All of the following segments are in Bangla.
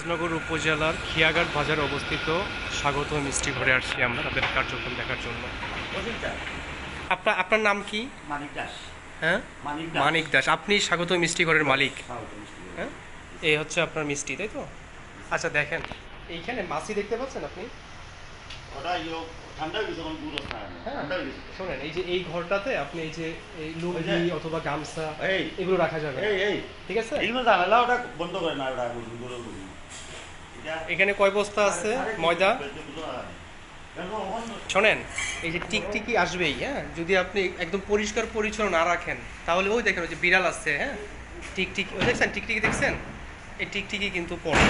রাজনগর উপজেলার খিয়াঘাট বাজার অবস্থিত স্বাগত মিষ্টি ঘরে আসছি আমরা তাদের কার্যক্রম দেখার জন্য। আপনার আপনার নাম কি? মানিক দাস। হ্যাঁ? মানিক দাস। মানিক দাস। আপনি স্বাগত মিষ্টি ঘরের মালিক। হ্যাঁ? এই হচ্ছে আপনার মিষ্টি তাই তো? আচ্ছা দেখেন এইখানে মাসি দেখতে পাচ্ছেন আপনি? ওটা হয়ে। শোনেন এই যে এই ঘরটাতে আপনি এই যে এই লুঙ্গি অথবা গামছা এই, এগুলো রাখা যাবে ঠিক আছে? এগুলো ওটা বন্ধ করে না, ওটা এখানে কয় বস্তা আছে? ময়দা? শোনেন এই যে টিকটিকি আসবেই হ্যাঁ? যদি আপনি একদম পরিষ্কার পরিচ্ছন্ন না রাখেন তাহলে ওই দেখেন ওই যে বিড়াল আছে হ্যাঁ? টিকটিকি ওই দেখছেন টিকটিকি দেখছেন? এই টিকটিকি কিন্তু পড়ে।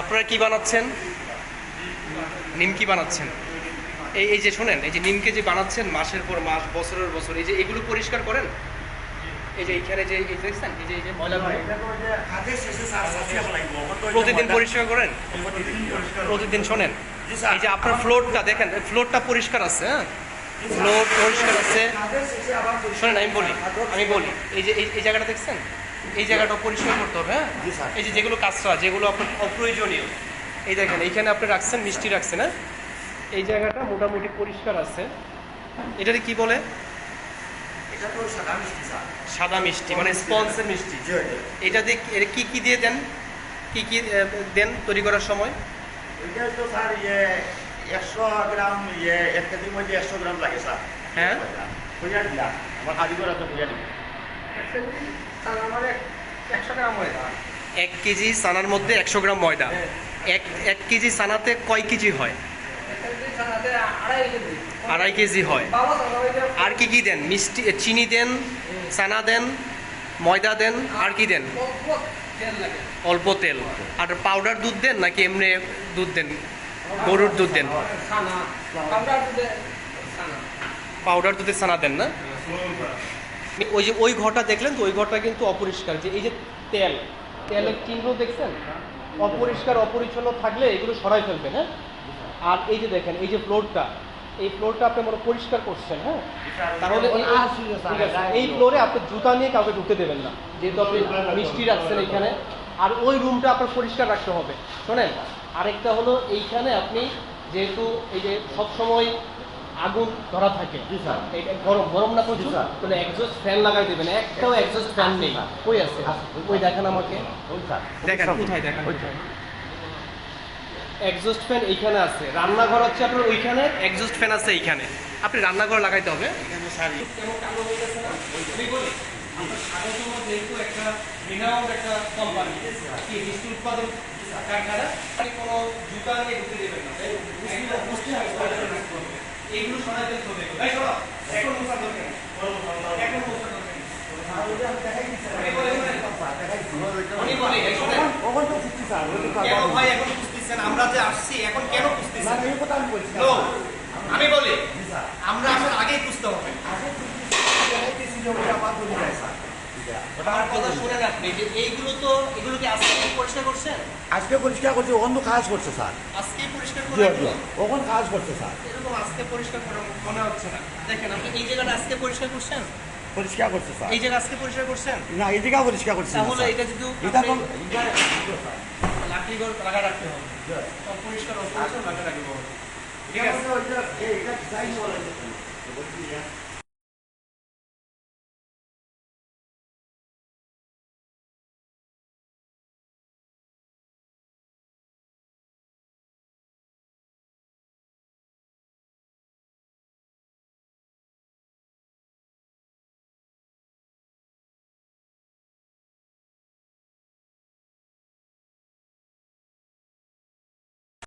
আপনারা কি বানাচ্ছেন? নিমকি বানাচ্ছেন? এই এই যে শোনেন এই যে নিমকে যে বানাচ্ছেন মাসের পর মাস বছরের বছর এই যে এগুলো পরিষ্কার করেন? এই যে এইখানে যে এই দেখছেন? এই যে এই যে প্রতিদিন পরিষ্কার করেন? প্রতিদিন শোনেন। এই যে আপনার ফ্লোরটা দেখেন ফ্লোরটা পরিষ্কার আছে হ্যাঁ? ফ্লোর পরিষ্কার আছে। শোনেন আমি বলি আমি বলি এই যে এই জায়গাটা দেখছেন? এই জায়গাটা পরিষ্কার করতে হবে হ্যাঁ? এই যে যেগুলো কাঁচরা যেগুলো আপনার অপ্রয়োজনীয়। এই দেখেন এইখানে আপনি রাখছেন মিষ্টি রাখছেন হ্যাঁ? এই জায়গাটা মোটামুটি পরিষ্কার আছে। এটাকে কি বলে? এটা তো সাদা মিষ্টি স্যার। সাদা মিষ্টি মানে স্পঞ্জের মিষ্টি। জি, ওইটা। এটা দিয়ে কি- কি দিয়ে দেন? কি কি দেন তৈরি করার সময়? ওইটা তো স্যার ইয়ে একশো গ্রাম ইয়ে এক কেজির মধ্যে একশো গ্রাম লাগে স্যার। হ্যাঁ। বুঝা দিলা আমার হাজি করে তো বুঝা দিলা এক কেজি সানার মধ্যে একশো গ্রাম ময়দা। এক এক কেজি সানাতে কয় কেজি হয়? আড়াই কেজি হয়। আর কি কি দেন? মিষ্টি চিনি দেন সানা দেন ময়দা দেন আর কি দেন? অল্প তেল। আর পাউডার দুধ দেন নাকি এমনি দুধ দেন? গরুর দুধ দেন। পাউডার দুধে সানা দেন না? ওই যে ওই ঘরটা দেখলেন তো ওই ঘরটা কিন্তু অপরিষ্কার। যে এই যে তেল তেলের চিহ্ন দেখছেন? অপরিষ্কার অপরিচ্ছন্ন থাকলে এগুলো সরাই ফেলবেন হ্যাঁ? আর এই যে দেখেন এই যে ফ্লোরটা এই ফ্লোরটা আপনি মনে পরিষ্কার করছেন হ্যাঁ? তাহলে এই- ফ্লোরে আপনি জুতা নিয়ে কাউকে ঢুকতে দেবেন না। যেহেতু আপনি মিষ্টি রাখছেন এইখানে আর ওই রুমটা আপনার পরিষ্কার রাখতে হবে। শোনেন আরেকটা হলো এইখানে আপনি যেহেতু এই যে সবসময় আগুন ধরা থাকে। জি স্যার। এটা গরম গরম না প্রচুর। তাহলে একজস্ট ফ্যান লাগাই দেবেন একটাও একজস্ট ফ্যান নেই। কই আছে? ওই দেখেন আমাকে। দেখেন। কোথায় দেখেন এক্সস্ট ফ্যান এইখানে আছে। রান্নাঘর হচ্ছে আপনার ওইখানে এক্সস্ট ফ্যান আছে এইখানে। আপনি রান্নাঘর লাগাইতে হবে। উৎপাদন কারখানা, কোনো জুতা নিয়ে ঢুকতে দেবেন না, তাই? একদম বুঝতে হবে, সরাসরি রাখতে হবে। এইগুলো সরাই ফেলতে হবে। এই সরাও, এখন মোছার দরকার নেই। এখন মোছার দরকার নেই। আমি বলি, আমি বলি, এই শোনেন, ওখান তো ফুটছি স্যার ওই তো কেন ভাই এখন বুঝতেছেন আমরা যে আসছি এখন কেন আমি বলি আমরা আসার আগেই বুঝতে হবে আজকে পরিষ্কার আজকে করছে ওখান কাজ করছে স্যার আজকেই পরিষ্কার ওখান কাজ করছে স্যার এরকম আজকে পরিষ্কার করা মনে হচ্ছে না। দেখেন, আপনি এই জায়গাটা আজকে পরিষ্কার করছেন? পরিষ্কার করছে স্যার। এই জায়গা আজকে পরিষ্কার করছেন? না এই জায়গা পরিষ্কার করছে তাহলে এটা যদি এটা কোন লাকড়ি ঘর লাগা রাখতে হবে। সব পরিষ্কার অপরিষ্কার লাগা রাখতে হবে। ঠিক আছে? এটা- এটা- এই- এটা design বলা। বলছি,